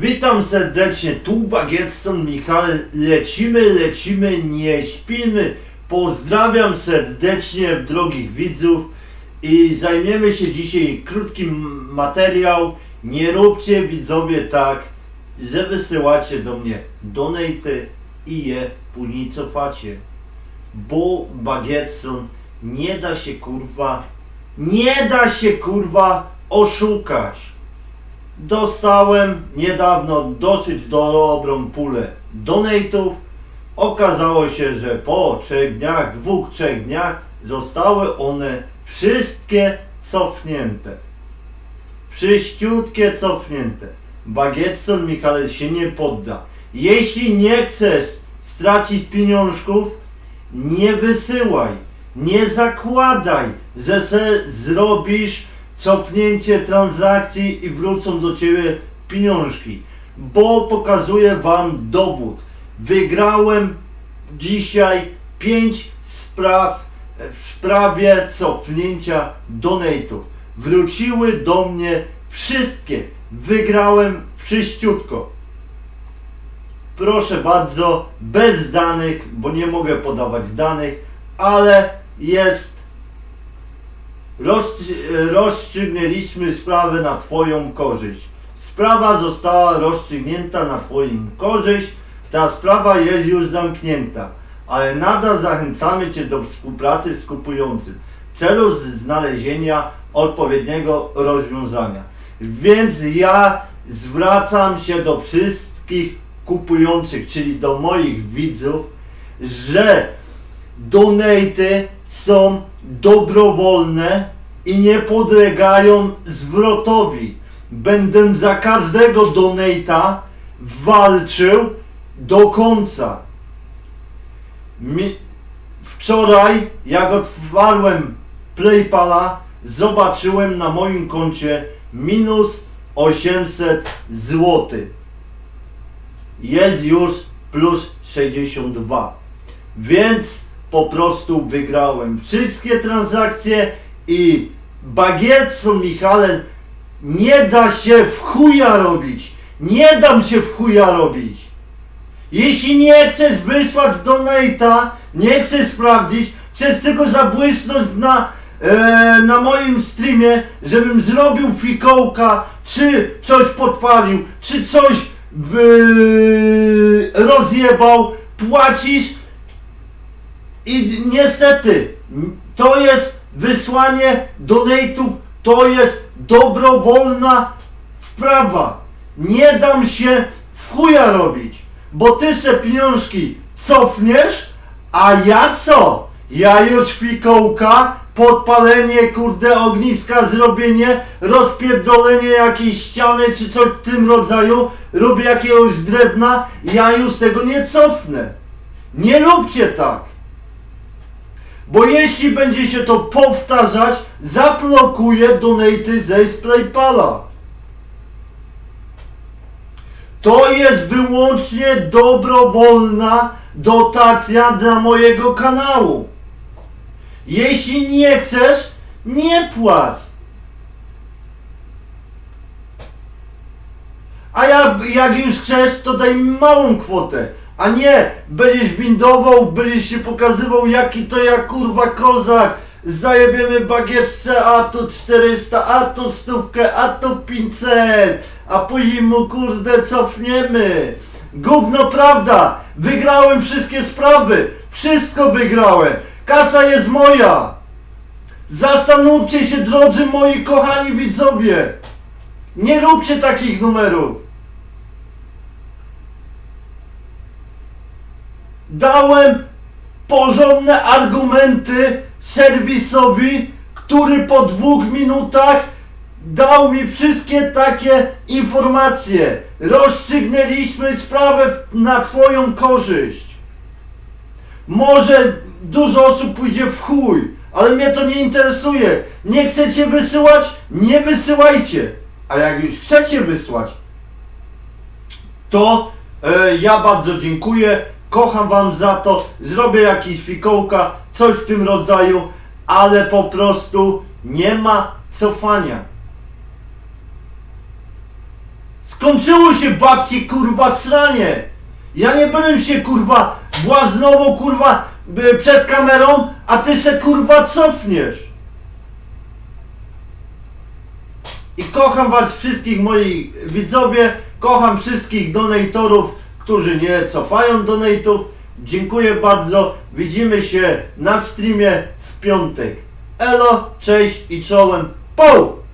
Witam serdecznie, tu Bagietson Michał, lecimy, lecimy, nie śpimy. Pozdrawiam serdecznie drogich widzów i zajmiemy się dzisiaj krótkim materiał. Nie róbcie widzowie tak, że wysyłacie do mnie donaty i je później cofacie. Bo Bagietson nie da się kurwa, nie da się kurwa oszukać. Dostałem niedawno dosyć dobrą pulę donate'ów. Okazało się, że po trzech dniach, dwóch, trzech dniach zostały one wszystkie cofnięte. Wszyściutkie cofnięte. Bagietson Michał się nie podda. Jeśli nie chcesz stracić pieniążków, nie wysyłaj, nie zakładaj, że se zrobisz cofnięcie transakcji i wrócą do ciebie pieniążki, bo pokazuję wam dowód. Wygrałem dzisiaj 5 spraw w sprawie cofnięcia donate'ów. Wróciły do mnie wszystkie. Wygrałem wszyściutko. Proszę bardzo, bez danych, bo nie mogę podawać danych, ale jest Rozstrzy- rozstrzygnęliśmy sprawę na Twoją korzyść. Sprawa została rozstrzygnięta na Twoją korzyść. Ta sprawa jest już zamknięta, ale nadal zachęcamy Cię do współpracy z kupującym w celu znalezienia odpowiedniego rozwiązania. Więc ja zwracam się do wszystkich kupujących, czyli do moich widzów, że donaty są dobrowolne i nie podlegają zwrotowi. Będę za każdego donata walczył do końca. Mi, wczoraj, jak otwarłem Playpala, zobaczyłem na moim koncie minus 800 zł. Jest już plus 62. Więc po prostu wygrałem wszystkie transakcje i bagietco Michale nie da się w chuja robić. Nie dam się w chuja robić. Jeśli nie chcesz wysłać donate'a, nie chcesz sprawdzić, chcesz tylko zabłysnąć na, e, na moim streamie, żebym zrobił fikołka, czy coś podpalił, czy coś wy, rozjebał, płacisz i niestety to jest wysłanie donate'ów, to jest dobrowolna sprawa. Nie dam się w chuja robić, bo ty se pieniążki cofniesz, a ja co? Ja już fikołka, podpalenie kurde ogniska, zrobienie, rozpierdolenie jakiejś ściany czy coś w tym rodzaju, robię jakiegoś drewna, ja już tego nie cofnę. Nie róbcie tak. Bo jeśli będzie się to powtarzać, zablokuję donaty ze PayPala. To jest wyłącznie dobrowolna dotacja dla mojego kanału. Jeśli nie chcesz, nie płacz. A ja, jak już chcesz, to daj mi małą kwotę. A nie, będziesz windował, będziesz się pokazywał jaki to ja kurwa kozak. Zajebiemy bagietce, a tu 400, a tu stówkę, a tu 500. A później mu kurde cofniemy. Gówno prawda, wygrałem wszystkie sprawy. Wszystko wygrałem. Kasa jest moja. Zastanówcie się drodzy moi kochani widzowie. Nie róbcie takich numerów. Dałem porządne argumenty serwisowi, który po dwóch minutach dał mi wszystkie takie informacje. Rozstrzygnęliśmy sprawę na Twoją korzyść. Może dużo osób pójdzie w chuj, ale mnie to nie interesuje. Nie chcecie wysyłać? Nie wysyłajcie. A jak już chcecie wysłać, to e, ja bardzo dziękuję. Kocham Wam za to. Zrobię jakiś fikołka, coś w tym rodzaju, ale po prostu nie ma cofania. Skończyło się babci kurwa sranie. Ja nie będę się kurwa błaznowo kurwa przed kamerą, a ty se kurwa cofniesz. I kocham was wszystkich moi widzowie, kocham wszystkich donatorów, którzy nie cofają donatów. Dziękuję bardzo. Widzimy się na streamie w piątek. Elo, cześć i czołem. Poł!